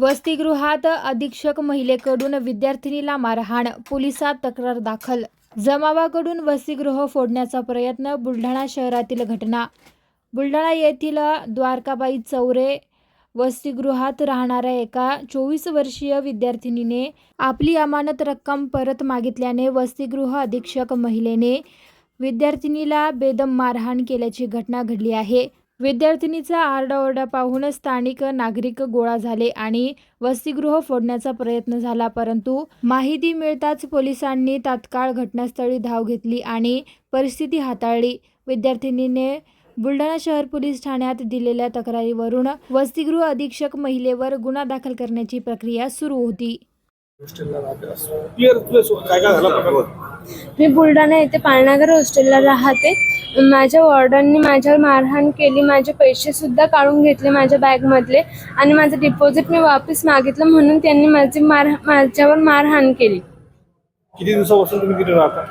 वसतिगृहात अधीक्षक महिलेकडून विद्यार्थिनीला मारहाण पोलिसात तक्रार दाखल. जमावाकडून वसतिगृह फोडण्याचा प्रयत्न बुलढाणा शहरातील घटना. बुलढाणा येथील द्वारकाबाई चौरे वसतिगृहात राहणाऱ्या एका चोवीस वर्षीय विद्यार्थिनीने आपली अमानत रक्कम परत मागितल्याने वसतिगृह अधीक्षक महिलेने विद्यार्थिनीला बेदम मारहाण केल्याची घटना घडली आहे. विद्यार्थिनीचा आरडाओरडा पाहून स्थानिक नागरिक गोळा झाले आणि वसतिगृह फोडण्याचा प्रयत्न झाला परंतु माहिती मिळताच पोलिसांनी तात्काळ घटनास्थळी धाव घेतली आणि परिस्थिती हाताळली. विद्यार्थिनीने बुलढाणा शहर पोलीस ठाण्यात दिलेल्या तक्रारीवरून वसतिगृह अधीक्षक महिलेवर गुन्हा दाखल करण्याची प्रक्रिया सुरू होती. मी बुलढाणा येथे पाळणागर हॉस्टेलला राहते. माझ्या वॉर्डनने माझ्यावर मारहाण केली. माझे पैसेसुद्धा काढून घेतले माझ्या बॅगमधले आणि माझं डिपॉझिट मी वापस मागितलं म्हणून त्यांनी माझी मार माझ्यावर मारहाण केली. किती दिवसापासून तुम्ही तिथे राहता?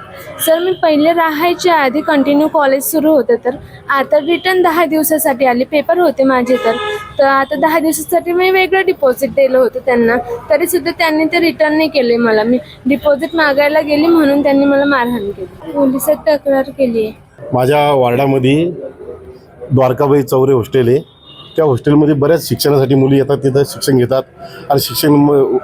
सर मी पहिले राहायच्या आधी कंटिन्यू कॉलेज सुरू होतं तर आता रिटर्न दहा दिवसासाठी आले. पेपर होते माझे तर. तर आता दहा दिवसासाठी मी वेगळं डिपॉझिट दिलं होतं त्यांना. तरीसुद्धा त्यांनी ते रिटर्न नाही केले मला. मी डिपॉझिट मागायला गेली म्हणून त्यांनी मला मारहाण केली. पोलिसात तक्रार केली. आहे माझ्या वार्डामध्ये द्वारकाबाई चौरे हॉस्टेल आहे. त्या हॉस्टेलमध्ये बऱ्याच शिक्षणासाठी मुली येतात तिथं शिक्षण घेतात. आणि शिक्षण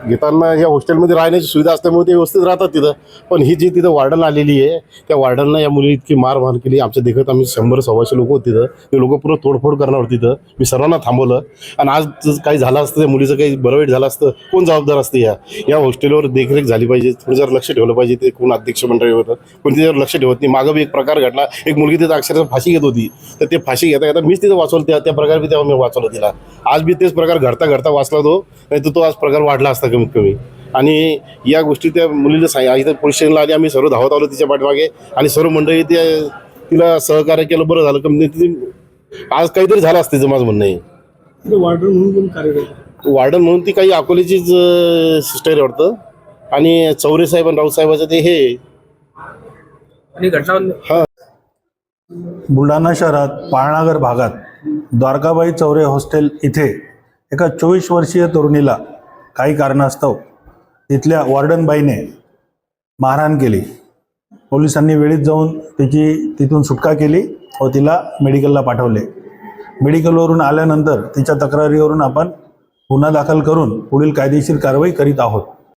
घेताना या हॉस्टेलमध्ये राहण्याची सुविधा असल्यामुळे ते व्यवस्थित राहतात तिथं. पण ही जी तिथं वार्डन आलेली आहे त्या वार्डनला या मुली इतकी मारहाण केली. आमच्या देखत आम्ही शंभर सव्वाशे लोक होते तिथं. ते लोक पूर्ण तोडफोड करणार होते तिथं. मी सर्वांना थांबवलं. आणि आज काही झालं असतं त्या मुलीचं काही बरं वाईट झालं असतं कोण जबाबदार असते या? या हॉस्टेलवर देखरेख झाली पाहिजे. थोडं जर लक्ष ठेवलं पाहिजे. ते कोण अध्यक्ष मंडळी होतं पण त्याच्यावर लक्ष ठेवत नाही. मागं बी एक प्रकार घडला. एक मुलगी तिथं अक्षरशः फाशी घेत होती. तर ते फाशी घेता घेता मीच तिथं वाचवलं. त्या त्या प्रकारे तेव्हा मी वाचवलं तिला. आज बी तेच प्रकार घडता घडता वाचला तो नाही तर तो आज प्रकार वाढला असता कमीत कमी. आणि या गोष्टी त्या मुलीला सांग इथं पोलीस स्टेशनला आली आम्ही सर्व धावत आलो तिच्या पाठीमागे आणि सर्व मंडळी त्या तिला सहकार्य केलं बरं झालं. कमी आज काहीतरी झालं असतं तिचं माझं म्हणणं आहे. तिथे वॉर्डर म्हणून पण. वार्डन म्हणून ती काही अकोल्याचीच सिस्टर आहे वाटतं. आणि चौरे साहेब आणि राऊत साहेबाचं ते हे आणि घटना बुलढाणा शहरात पाळनागर भागात द्वारकाबाई चौरे हॉस्टेल इथे एका चोवीस वर्षीय तरुणीला काही कारणास्तव तिथल्या वॉर्डनबाईने मारहाण केली. पोलिसांनी वेळीत जाऊन तिची तिथून सुटका केली व तिला मेडिकलला पाठवले. मेडिकलवरून आल्यानंतर तिच्या तक्रारीवरून आपण गुन्हा दाखल करून पुढील कायदेशीर कारवाई करीत आहोत.